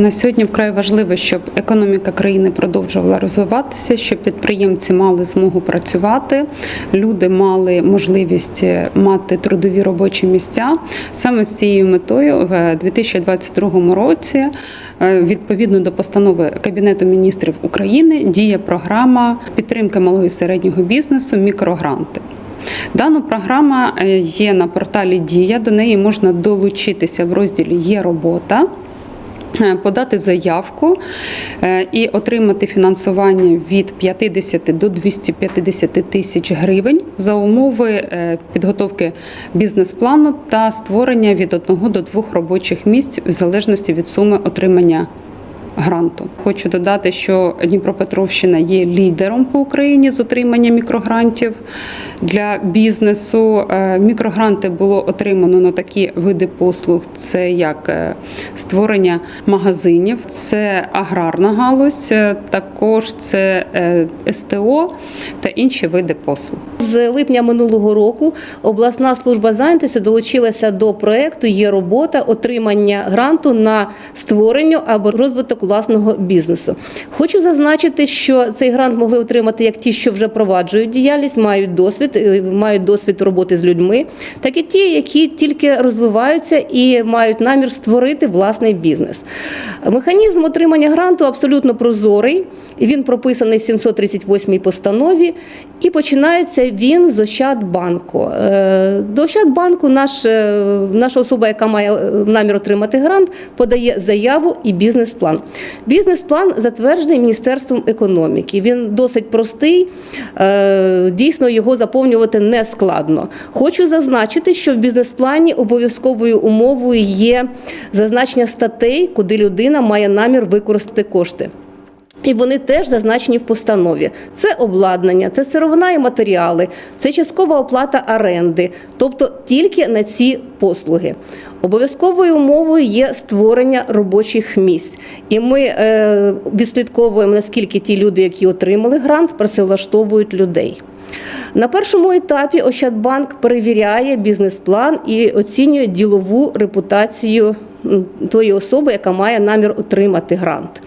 На сьогодні вкрай важливо, щоб економіка країни продовжувала розвиватися, щоб підприємці мали змогу працювати, люди мали можливість мати трудові робочі місця. Саме з цією метою в 2022 році, е, відповідно до постанови Кабінету міністрів України, діє програма підтримки малого і середнього бізнесу мікрогранти. Дана програма е, є на порталі Дія. До неї можна долучитися в розділі Є робота. Е, Подати заявку е, і отримати фінансування від 50 до 250 тисяч гривень за умови е, підготовки бізнес-плану та створення від одного до двох робочих місць в залежності від суми отримання гранту. Хочу додати, що Дніпропетровщина є лідером по Україні з отримання мікрогрантів для бізнесу. Е, Мікрогранти було отримано на такі види послуг: це як е, створення магазинів, це аграрна галузь, е, також це СТО та інші види послуг. З липня минулого року обласна служба зайнятості долучилася до проекту Є робота отримання гранту на створення або розвиток власного бізнесу. Хочу зазначити, що цей грант могли отримати як ті, що вже проваджують діяльність, мають досвід, е, мають досвід роботи з людьми, так і ті, які тільки розвиваються і мають намір створити власний бізнес. Механізм отримання гранту абсолютно прозорий. Він прописаний в 738 постанові, і починається він з Ощадбанку. Е, До Ощадбанку наш, е, наша особа, яка має намір отримати грант, подає заяву і бізнес-план. Бізнес-план затверджений Міністерством економіки. Він досить простий, е, дійсно його заповнювати не складно. Хочу зазначити, що в бізнес-плані обов'язковою умовою є зазначення статей, куди людина має намір використати кошти. І вони теж зазначені в постанові. Це обладнання, це сировина і матеріали, це часткова оплата оренди, тобто тільки на ці послуги. Обов'язковою умовою є створення робочих місць. І ми е, відслідковуємо, наскільки ті люди, які отримали грант, працевлаштовують людей. На першому етапі Ощадбанк перевіряє бізнес-план і оцінює ділову репутацію тої особи, яка має намір отримати грант.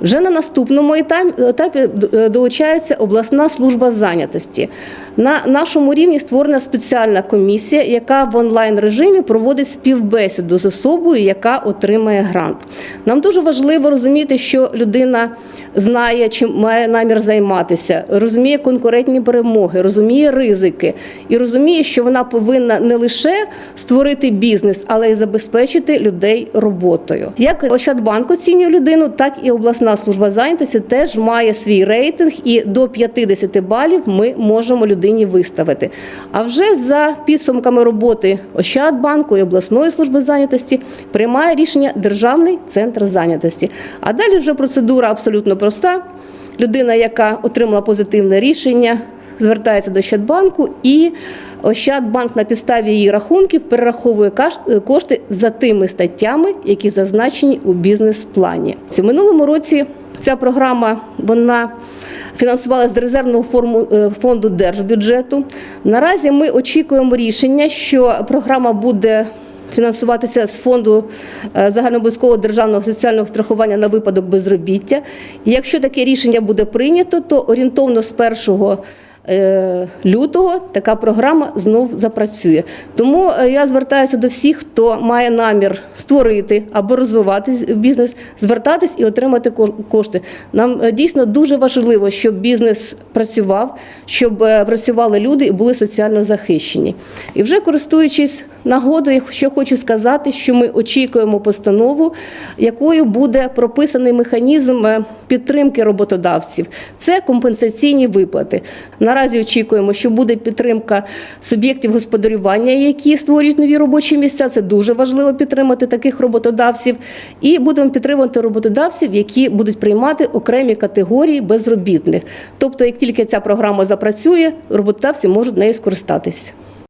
Вже на наступному етапі е, долучається обласна служба зайнятості. На нашому рівні створена спеціальна комісія, яка в онлайн режимі проводить співбесіду з особою, яка отримає грант. Нам дуже важливо розуміти, що людина знає, чим має намір займатися, розуміє конкурентні перемоги, розуміє ризики і розуміє, що вона повинна не лише створити бізнес, але й забезпечити людей роботою. Як Ощадбанк оцінює людину, так і обласна служба зайнятості теж має свій рейтинг, і до 50 балів ми можемо людині виставити. А вже за підсумками роботи Ощадбанку і обласної служби зайнятості приймає рішення Державний центр зайнятості. А далі вже процедура абсолютно проста. Людина, яка отримала позитивне рішення, звертається до Ощадбанку і Ощадбанк на підставі її рахунків перераховує каш- кошти за тими статтями, які зазначені у бізнес-плані. В минулому році ця програма вона фінансувалася з резервного е, фонду держбюджету. Наразі ми очікуємо рішення, що програма буде фінансуватися з фонду е, загальнообов'язкового державного соціального страхування на випадок безробіття. І якщо таке рішення буде прийнято, то орієнтовно з 1 е, лютого така програма знов запрацює. Тому е, я звертаюся до всіх, хто має намір створити або розвивати бізнес, звертатись і отримати кошти. Нам е, дійсно дуже важливо, щоб бізнес працював, щоб е, працювали люди і були соціально захищені. І вже користуючись нагодою, що хочу сказати, що ми очікуємо постанову, якою буде прописаний механізм е, підтримки роботодавців. Це компенсаційні виплати. Наразі очікуємо, що буде підтримка суб'єктів господарювання, які створюють нові робочі місця. Це дуже важливо підтримати таких роботодавців. І будемо підтримувати роботодавців, які будуть приймати окремі категорії безробітних. Тобто, як тільки ця програма запрацює, роботодавці можуть нею скористатись.